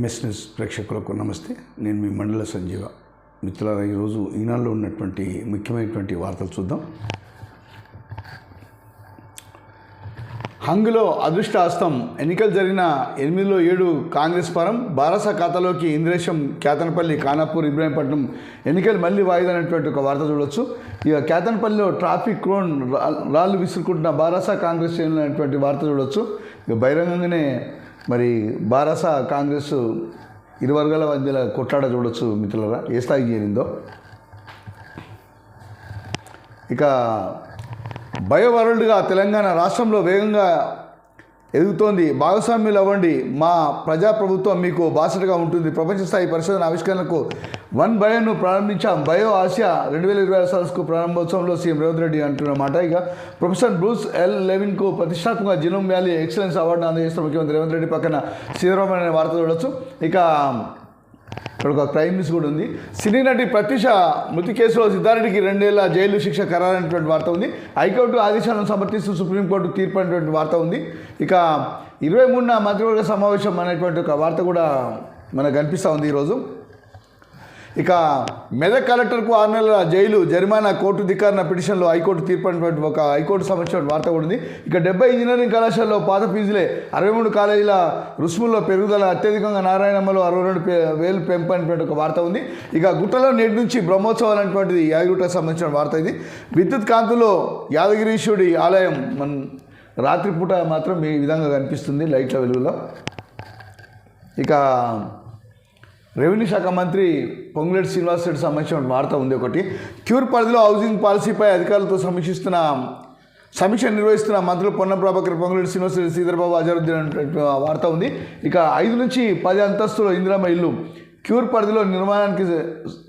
MS news ప్రేక్షకులకు నమస్తే. నేను మీ మండల సంజీవ. మిత్రులారా ఈరోజు ఈనాడులో ఉన్నటువంటి ముఖ్యమైనటువంటి వార్తలు చూద్దాం. హంగ్లో అదృష్ట హస్తం ఎన్నికలు జరిగిన ఎనిమిదిలో ఏడు కాంగ్రెస్ పరం బారస ఖాతాలోకి ఇంద్రేశం కేతనపల్లి ఖానాపూర్ ఇబ్రాహీంపట్నం ఎన్నికలు మళ్ళీ వాయిదా అనేటువంటి ఒక వార్త చూడొచ్చు. ఇక కేతనపల్లిలో ట్రాఫిక్ క్రోన్ రాళ్ళు విసురుకుంటున్న బారస కాంగ్రెస్ శ్రేణులు అనేటువంటి వార్త చూడొచ్చు. ఇక బహిరంగంగానే మరి బారాస కాంగ్రెస్ ఇరు వర్గాల మధ్యలో కొట్లాడ చూడొచ్చు మిత్రులరా. ఏ స్థాయికి చేరిందో? ఇక బయోవరల్డ్గా తెలంగాణ రాష్ట్రంలో వేగంగా ఎదుగుతోంది. భాగస్వామ్యులు అవ్వండి. మా ప్రజాప్రభుత్వం మీకు బాసటగా ఉంటుంది. ప్రపంచ స్థాయి పరిశోధన ఆవిష్కరణకు వన్ బయోను ప్రారంభించాం. బయో ఆసియా రెండు వేల ఇరవై ఆరు సంవత్సరకు ప్రారంభోత్సవంలో సీఎం రేవంత్ రెడ్డి అంటున్నమాట ఇక ప్రొఫెసర్ బ్రూస్ ఎల్ లెవిన్కు ప్రతిష్టాత్మక జినోమ్ వ్యాలీ ఎక్సలెన్స్ అవార్డును అందజేస్తున్న ముఖ్యమంత్రి రేవంత్ రెడ్డి పక్కన సీతారామన్ అనే వార్త చూడొచ్చు ఇక ఇక్కడ ఒక క్రైమ్ న్యూస్ కూడా ఉంది. సినీ నటి ప్రత్యూష మృతి కేసులో సిద్ధారెడ్డికి రెండేళ్ళ జైలు శిక్ష ఖరారైనటువంటి వార్త ఉంది. హైకోర్టు ఆదేశాలను సమర్థిస్తూ సుప్రీంకోర్టు తీర్పు అనేటువంటి వార్త ఉంది. ఇక ఇరవై మూడున మంత్రివర్గ సమావేశం అనేటువంటి ఒక వార్త కూడా మనకు కనిపిస్తూ ఉంది ఈరోజు. ఇక మెదక్ కలెక్టర్కు ఆరు నెలల జైలు జరిమానా కోర్టు ధిక్కారణ పిటిషన్లో హైకోర్టు తీర్పు అనేటువంటి ఒక హైకోర్టు సంబంధించిన వార్త కూడా ఉంది. ఇక డెబ్బై ఇంజనీరింగ్ కళాశాలలో పాత ఫీజులే అరవై మూడు కాలేజీల రుసుముల్లో పెరుగుదల అత్యధికంగా నారాయణమ్మలో అరవై రెండు వేలు పెంపు అనేటువంటి ఒక వార్త ఉంది. ఇక గుట్టలో నేటి నుంచి బ్రహ్మోత్సవాలు అనేటువంటిది యాదగిరిగుట్టకు సంబంధించిన వార్త ఇది. విద్యుత్ కాంతులో యాదగిరీశ్వరుడి ఆలయం మన రాత్రిపూట మాత్రం ఈ విధంగా కనిపిస్తుంది లైట్ల వెలుగులో. ఇక రెవెన్యూ శాఖ మంత్రి పొంగులేటి శ్రీనివాసరెడ్డి సంబంధించిన వార్త ఉంది ఒకటి. క్యూర్ పరిధిలో హౌసింగ్ పాలసీపై అధికారులతో సమీక్షిస్తున్న సమీక్ష నిర్వహిస్తున్న మంత్రులు పొన్న ప్రభాకర్ పొంగులేటి శ్రీనివాసరెడ్డి శ్రీధర్బాబు అజరుద్దీన్ అనేటువంటి వార్త ఉంది. ఇక ఐదు నుంచి పది అంతస్తుల ఇందిరామ ఇల్లు క్యూర్ పరిధిలో నిర్మాణానికి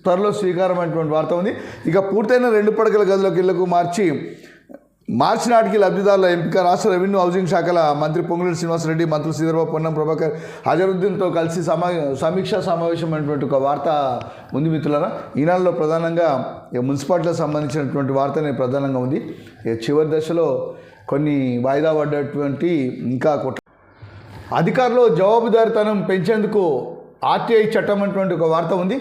త్వరలో స్వీకారం అనేటువంటి వార్త ఉంది. ఇక పూర్తయిన రెండు పడకల గదులకు ఇళ్ళకు మార్చి మార్చి నాటికి లబ్ధిదారుల ఎంపిక. రాష్ట్ర రెవెన్యూ హౌసింగ్ శాఖల మంత్రి పొంగులేటి శ్రీనివాసరెడ్డి మంత్రులు శ్రీధరబాబు పొన్నం ప్రభాకర్ అజరుద్దీన్తో కలిసి సమా సమీక్షా సమావేశం అనేటువంటి ఒక వార్త ఉంది మిత్రులారా. ఈనాడులో ప్రధానంగా మున్సిపాలిటీలకు సంబంధించినటువంటి వార్తనే ప్రధానంగా ఉంది. చివరి దశలో కొన్ని వాయిదా పడ్డటువంటి ఇంకా కుట్ర అధికారులు జవాబుదారితనం పెంచేందుకు ఆర్టీఐ చట్టం అనేటువంటి ఒక వార్త ఉంది.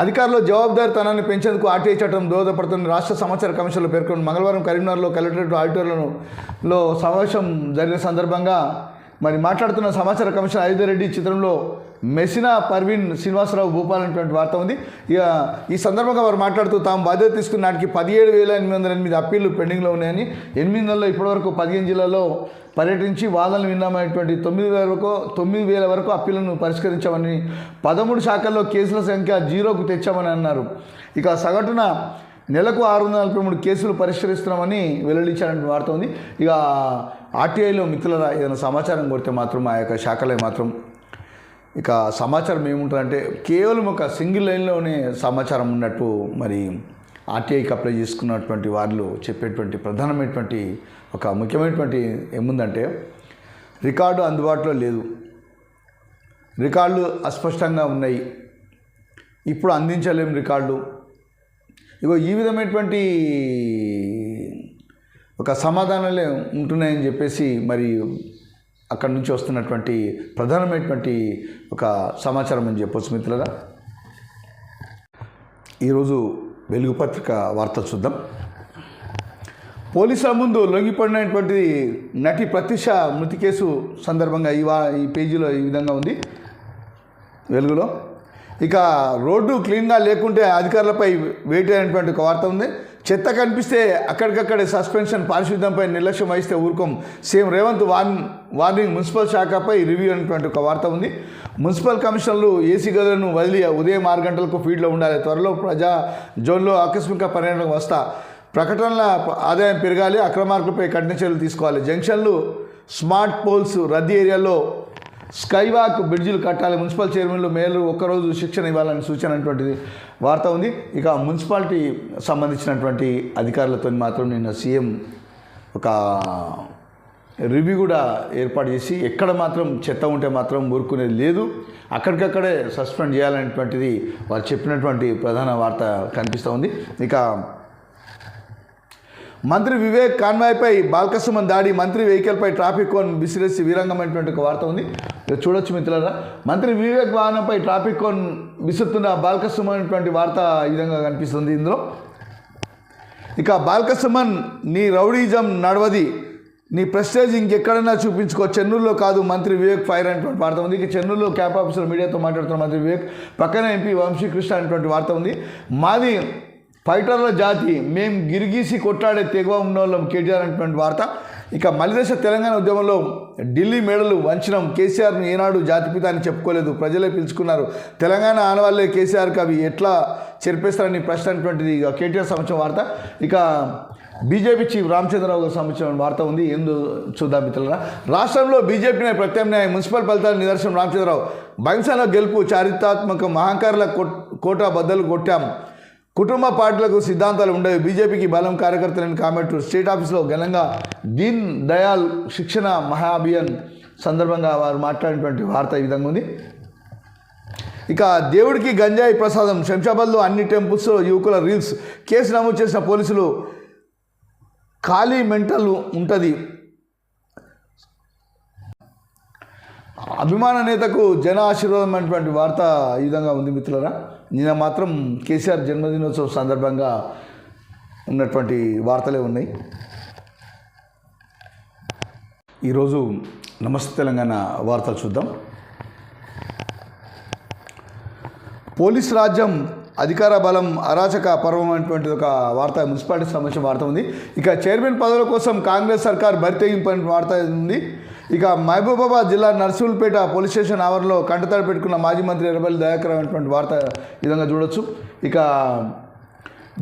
అధికారులు జవాబుదారితనాన్ని పెంచేందుకు ఆర్టీఐ చట్టం దోహదపడుతున్న రాష్ట్ర సమాచార కమిషన్లో పేర్కొన్న మంగళవారం కరీంనగర్లో కలెక్టరేట్ ఆడిటోర్లను సమావేశం జరిగిన సందర్భంగా మరి మాట్లాడుతున్న సమాచార కమిషనర్ అయోధ్యరెడ్డి చిత్రంలో మెసినా పర్వీన్ శ్రీనివాసరావు భూపాల్ అనేటువంటి వార్త ఉంది. ఇక ఈ సందర్భంగా వారు మాట్లాడుతూ తాము బాధ్యత తీసుకున్న నాటికి పదిహేడు వేల ఎనిమిది వందల ఎనిమిది అప్పీళ్ళు పెండింగ్లో ఉన్నాయని ఎనిమిది నెలల్లో ఇప్పటివరకు పదిహేను జిల్లాల్లో పర్యటించి వాదనలు విన్నామనేటువంటి తొమ్మిది వేల వరకు తొమ్మిది వేల వరకు అప్పీలను పరిష్కరించామని పదమూడు శాఖల్లో కేసుల సంఖ్య జీరోకు తెచ్చామని అన్నారు. ఇక సగటున నెలకు ఆరు వందల నలభై మూడు కేసులు పరిష్కరిస్తున్నామని వెల్లడించారని వార్త ఉంది. ఇక ఆర్టీఐలో మిత్రుల ఏదైనా సమాచారం కొడితే మాత్రం ఆ యొక్క శాఖలే మాత్రం ఇక సమాచారం ఏముంటుందంటే కేవలం ఒక సింగిల్ లైన్లోనే సమాచారం ఉన్నట్టు మరి ఆర్టీఐకి అప్లై చేసుకున్నటువంటి వాళ్ళు చెప్పేటువంటి ప్రధానమైనటువంటి ఒక ముఖ్యమైనటువంటి ఏముందంటే రికార్డు అందుబాటులో లేదు. రికార్డులు అస్పష్టంగా ఉన్నాయి. ఇప్పుడు అందించలేం రికార్డు ఇగో ఈ విధమైనటువంటి ఒక సమాధానాలే ఉంటున్నాయని చెప్పేసి మరి అక్కడి నుంచి వస్తున్నటువంటి ప్రధానమైనటువంటి ఒక సమాచారం అని చెప్పొచ్చు మిత్రులరా. ఈరోజు వెలుగు పత్రిక వార్త చూద్దాం. పోలీసుల ముందు లొంగిపడినటువంటి నటి ప్రత్యూష మృతి కేసు సందర్భంగా ఈ వా ఈ పేజీలో ఈ విధంగా ఉంది. వెలుగులో. ఇక రోడ్డు క్లీన్గా లేకుంటే అధికారులపై వేటు అయినటువంటి ఒక వార్త ఉంది. చెత్త కనిపిస్తే అక్కడికక్కడే సస్పెన్షన్ పారిశుద్ధ్యంపై నిర్లక్ష్యం వహిస్తే ఊరుకోం. CM Revanth warn warning municipal శాఖపై review అనేటువంటి ఒక వార్త ఉంది. మున్సిపల్ కమిషనర్లు ఏసీ గదులను వదిలి ఉదయం ఆరు గంటలకు ఫీల్డ్లో ఉండాలి. త్వరలో ప్రజా జోన్లో ఆకస్మిక పర్యటన వస్తా. ప్రకటనల ఆదాయం పెరగాలి అక్రమార్కులపై కఠిన చర్యలు తీసుకోవాలి. జంక్షన్లు స్మార్ట్ పోల్స్ రద్దీ ఏరియాలో స్కైవాక్ బ్రిడ్జిలు కట్టాలి. మున్సిపల్ చైర్మన్లు మేయర్లు ఒక్కరోజు శిక్షణ ఇవ్వాలని సూచన అనేటువంటిది వార్త ఉంది. ఇక మున్సిపాలిటీ సంబంధించినటువంటి అధికారులతో మాత్రం నిన్న సీఎం ఒక రివ్యూ కూడా ఏర్పాటు చేసి ఎక్కడ మాత్రం చెత్త ఉంటే మాత్రం ఊరుకునేది లేదు. అక్కడికక్కడే సస్పెండ్ చేయాలనేటువంటిది వారు చెప్పినటువంటి ప్రధాన వార్త కనిపిస్తూ ఉంది. ఇక మంత్రి వివేక్ కాన్వాయ్పై బాల్కసుమన్ దాడి మంత్రి వెహికల్పై ట్రాఫిక్ కోన్ విసిరేసి వీరంగమైనటువంటి ఒక వార్త ఉంది. చూడొచ్చు మిత్రులారా. మంత్రి వివేక్ వాహనంపై ట్రాఫిక్ కోన్ విసురుతున్న బాలకృష్ణ అనేటువంటి వార్త ఈ విధంగా కనిపిస్తుంది ఇందులో. ఇక బాలకృష్ణమన్ నీ రౌడీజం నడవది నీ ప్రెస్టేజ్ ఇంకెక్కడైనా చూపించుకో చెన్నూరులో కాదు మంత్రి వివేక్ ఫైర్ అనేటువంటి వార్త ఉంది. ఇక చెన్నూరులో క్యాంప్ ఆఫీసర్ మీడియాతో మాట్లాడుతున్న మంత్రి వివేక్ పక్కన ఎంపీ వంశీకృష్ణ అనేటువంటి వార్త ఉంది. మాది ఫైటర్ల జాతి మేం గిరిగీసి కొట్టాడే తెగవ ఉన్న వాళ్ళం కేటీఆర్ అనేటువంటి వార్త. ఇక మలిదశ తెలంగాణ ఉద్యమంలో ఢిల్లీ మేడలు వంచడం కేసీఆర్ని ఏనాడు జాతిపిత అని చెప్పుకోలేదు. ప్రజలే పిలుచుకున్నారు. తెలంగాణ ఆనవాళ్ళే కేసీఆర్కి అవి ఎట్లా చెరిపేస్తారని ప్రశ్న అనేటువంటిది ఇక కేటీఆర్ సంవత్సరం వార్త. ఇక బీజేపీ చీఫ్ రామచంద్రరావు సంబంధించిన వార్త ఉంది. ఎందు చూద్దాం మిత్రులరా. రాష్ట్రంలో బీజేపీనే ప్రత్యామ్నాయ మున్సిపల్ ఫలితాల నిదర్శనం రామచంద్రరావు. భవిష్యత్తులో గెలుపు చారిత్రాత్మక మహంకారుల కోట్- కోట బద్దలు కొట్టాం. కుటుంబ పార్టీలకు సిద్ధాంతాలు ఉండేవి. బీజేపీకి బలం కార్యకర్తలని కామెంట్ స్టేట్ ఆఫీస్లో ఘనంగా దీన్ దయాల్ శిక్షణ మహాభియాన్ సందర్భంగా వారు మాట్లాడినటువంటి వార్త ఈ విధంగా ఉంది. ఇక దేవుడికి గంజాయి ప్రసాదం. శంషాబాద్లో అన్ని టెంపుల్స్లో యువకుల రీల్స్. కేసు నమోదు చేసిన పోలీసులు ఖాళీ మెంటల్ ఉంటుంది. అభిమాన నేతకు జన ఆశీర్వాదం అనేటువంటి వార్త ఈ విధంగా ఉంది మిత్రులరా. నిన్న మాత్రం కేసీఆర్ జన్మదినోత్సవం సందర్భంగా ఉన్నటువంటి వార్తలే ఉన్నాయి. ఈరోజు నమస్తే తెలంగాణ వార్తలు చూద్దాం. పోలీస్ రాజ్యం అధికార బలం అరాచక పర్వం అనేటువంటి ఒక వార్త మున్సిపాలిటీ సంబంధించిన వార్త ఉంది. ఇక చైర్మన్ పదవుల కోసం కాంగ్రెస్ సర్కార్ బరితెగింపు వార్త ఉంది. ఇక మహబూబాబాద్ జిల్లా నర్సూల్పేట పోలీస్ స్టేషన్ ఆవరణలో కంటతడి పెట్టుకున్న మాజీ మంత్రి ఎర్రబల్లి దయాకర్ అనేటువంటి వార్త విధంగా చూడొచ్చు. ఇక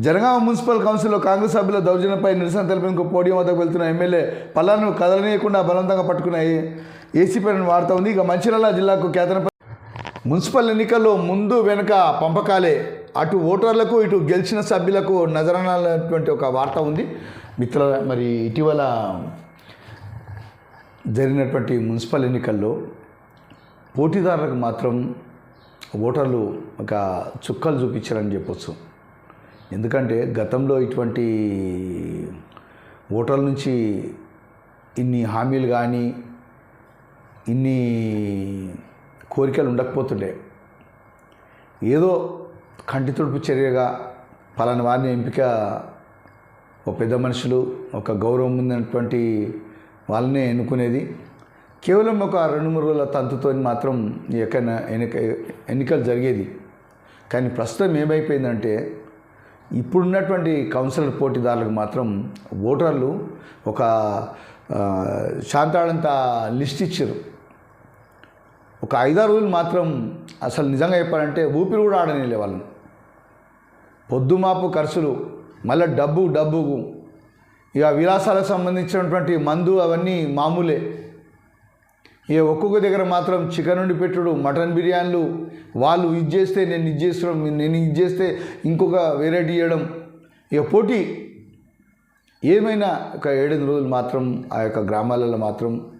జనగామ మున్సిపల్ కౌన్సిల్లో కాంగ్రెస్ సభ్యుల దౌర్జన్యంపై నిరసన తెలిపేందుకు పోడియం వద్దకు వెళ్తున్న ఎమ్మెల్యే పల్లాను కదలనీయకుండా బలవంతంగా పట్టుకున్న ఏసీపీ వార్త ఉంది. ఇక మంచిర్యాల జిల్లాకు కేతనపల్లి మున్సిపల్ ఎన్నికల్లో ముందు వెనుక పంపకాలే. అటు ఓటర్లకు ఇటు గెలిచిన సభ్యులకు నజరనటువంటి ఒక వార్త ఉంది. మిత్రుల మరి ఇటీవల జరిగినటువంటి మున్సిపల్ ఎన్నికల్లో పోటీదారులకు మాత్రం ఓటర్లు ఒక చుక్కలు చూపించారని చెప్పొచ్చు. ఎందుకంటే గతంలో ఇటువంటి ఓటర్ల నుంచి ఇన్ని హామీలు కానీ ఇన్ని కోరికలు ఉండకపోతుండే. ఏదో కంటి తుడుపు చర్యగా పలాని వారిని ఎంపిక ఒక పెద్ద మనుషులు ఒక గౌరవం ఉన్నటువంటి వాళ్ళనే ఎన్నుకునేది. కేవలం ఒక రెండు మూడు రోజుల తంతుతో మాత్రం ఎక్క ఎన్నిక ఎన్నికలు జరిగేది. కానీ ప్రస్తుతం ఏమైపోయిందంటే ఇప్పుడున్నటువంటి కౌన్సిలర్ పోటీదారులకు మాత్రం ఓటర్లు ఒక ఆ, శాంతాడంత లిస్ట్ ఇచ్చారు. ఒక ఐదారు రోజులు మాత్రం అసలు నిజంగా చెప్పాలంటే ఊపిరి కూడా ఆడనేలే వాళ్ళని. పొద్దుమాపు ఖర్చులు మళ్ళీ డబ్బు డబ్బు. ఇక విలాసాలకు సంబంధించినటువంటి మందు అవన్నీ మామూలే. ఇక ఒక్కొక్క దగ్గర మాత్రం చికెన్ వండి పెట్టుడు మటన్ బిర్యానీలు. వాళ్ళు ఇది చేస్తే నేను ఇది చేస్తున్నాం నేను ఇది చేస్తే ఇంకొక వెరైటీ ఇవ్వడం. ఇక పోటీ. ఏమైనా ఒక ఏడెనిమిది రోజులు మాత్రం ఆ యొక్క గ్రామాలలో మాత్రం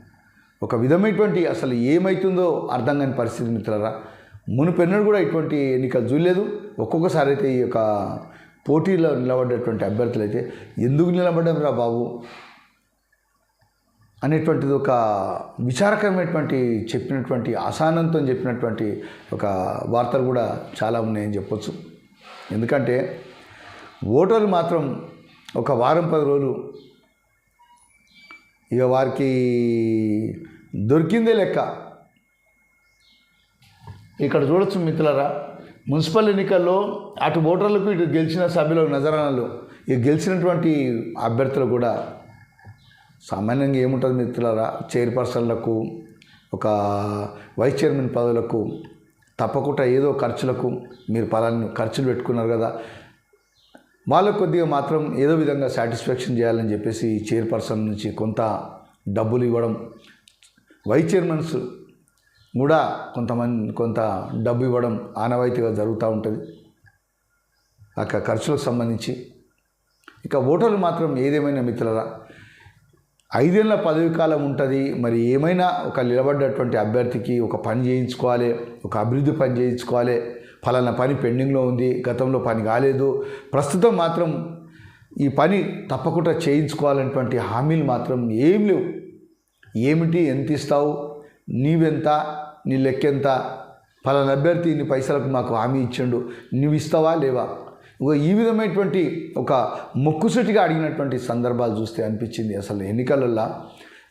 ఒక విధమైనటువంటి అసలు ఏమవుతుందో అర్థం కాని పరిస్థితి మిత్రరా మునుపెన్నడు కూడా ఇటువంటి ఎన్నికలు చూడలేదు. ఒక్కొక్కసారి అయితే ఈ యొక్క పోటీలో నిలబడ్డటువంటి అభ్యర్థులు అయితే ఎందుకు నిలబడ్డం రా బాబు? అనేటువంటిది ఒక విచారకరమైనటువంటి చెప్పినటువంటి అసహనంతో చెప్పినటువంటి ఒక వార్తలు కూడా చాలా ఉన్నాయని చెప్పొచ్చు. ఎందుకంటే ఓటర్లు మాత్రం ఒక వారం పది రోజులు ఇక వారికి దొరికిందే లెక్క. ఇక్కడ చూడొచ్చు మిత్రులరా మున్సిపల్ ఎన్నికల్లో అటు ఓటర్లకు ఇటు గెలిచిన సభ్యుల నజరానాలు ఇక గెలిచినటువంటి అభ్యర్థులు కూడా సామాన్యంగా ఏముంటుంది మిత్రులారా? చైర్పర్సన్లకు ఒక వైస్ చైర్మన్ పదవులకు తప్పకుండా ఏదో ఖర్చులకు మీరు పలాన్ని ఖర్చులు పెట్టుకున్నారు కదా. వాళ్ళకు కొద్దిగా మాత్రం ఏదో విధంగా సాటిస్ఫాక్షన్ చేయాలని చెప్పేసి చైర్పర్సన్ నుంచి కొంత డబ్బులు ఇవ్వడం వైస్ చైర్మన్స్ కూడా కొంతమంది కొంత డబ్బు ఇవ్వడం ఆనవాయితీగా జరుగుతూ ఉంటుంది. అక్కడ ఖర్చులకు సంబంధించి. ఇక ఓటర్లు మాత్రం ఏదేమైనా మిత్రులరా ఐదేళ్ళ పదవి కాలం ఉంటుంది. మరి ఏమైనా ఒక నిలబడ్డటువంటి అభ్యర్థికి ఒక పని చేయించుకోవాలి ఒక అభివృద్ధి పని చేయించుకోవాలి. ఫలానా పని పెండింగ్లో ఉంది గతంలో పని కాలేదు. ప్రస్తుతం మాత్రం ఈ పని తప్పకుండా చేయించుకోవాలనేటువంటి హామీలు మాత్రం ఏం లేవు. ఏమిటి ఎంత ఇస్తావు? నీవెంత నీ లెక్కెంత? పలానా అభ్యర్థి ఇన్ని పైసలకు మాకు హామీ ఇచ్చిండు. నువ్వు ఇస్తావా లేవా? ఈ విధమైనటువంటి ఒక మొక్కుసూటిగా అడిగినటువంటి సందర్భాలు చూస్తే అనిపించింది అసలు ఎన్నికలల్లో.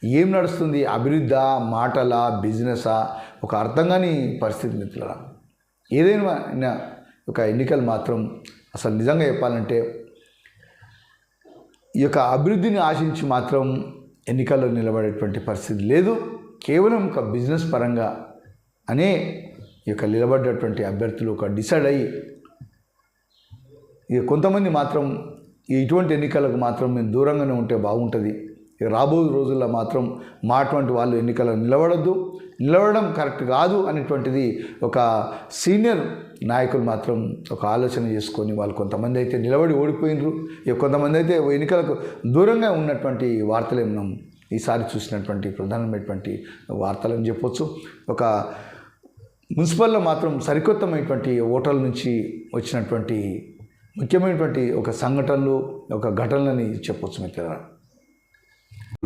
ఏం నడుస్తుంది? అభివృద్ధి మాటలా బిజినెసా? ఒక అర్థం కాని పరిస్థితి మిత్రుల ఏదైనా ఒక ఎన్నికలు మాత్రం అసలు నిజంగా చెప్పాలంటే ఈ యొక్క అభివృద్ధిని ఆశించి మాత్రం ఎన్నికల్లో నిలబడేటువంటి పరిస్థితి లేదు. కేవలం ఒక బిజినెస్ పరంగా అనే ఈ యొక్క నిలబడ్డటువంటి అభ్యర్థులు ఒక డిసైడ్ అయ్యి ఇక కొంతమంది మాత్రం ఇటువంటి ఎన్నికలకు మాత్రం మేము దూరంగానే ఉంటే బాగుంటుంది. ఇక రాబోయే రోజుల్లో మాత్రం మా అటువంటి వాళ్ళు ఎన్నికలకు నిలబడద్దు. నిలబడడం కరెక్ట్ కాదు అనేటువంటిది ఒక సీనియర్ నాయకులు మాత్రం ఒక ఆలోచన చేసుకొని వాళ్ళు కొంతమంది అయితే నిలబడి ఓడిపోయినరు. ఇక కొంతమంది అయితే ఎన్నికలకు దూరంగా ఉన్నటువంటి వార్తలు మనం ఈసారి చూసినటువంటి ప్రధానమైనటువంటి వార్తలని చెప్పొచ్చు. ఒక మున్సిపల్లో మాత్రం సరికొత్తమైనటువంటి ఓటర్ల నుంచి వచ్చినటువంటి ముఖ్యమైనటువంటి ఒక సంఘటనలు ఒక ఘటనలని చెప్పొచ్చు మిత్రులారా.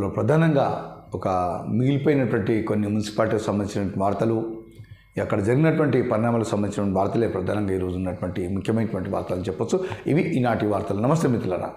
ప్రధానంగా ఒక మిగిలిపోయినటువంటి కొన్ని మున్సిపాలిటీకి సంబంధించిన వార్తలు అక్కడ జరిగినటువంటి పరిణామాలకు సంబంధించిన వార్తలే ప్రధానంగా ఈరోజు ఉన్నటువంటి ముఖ్యమైనటువంటి వార్తలు అని చెప్పొచ్చు. ఇవి ఈనాటి వార్తలు. నమస్తే మిత్రులరా.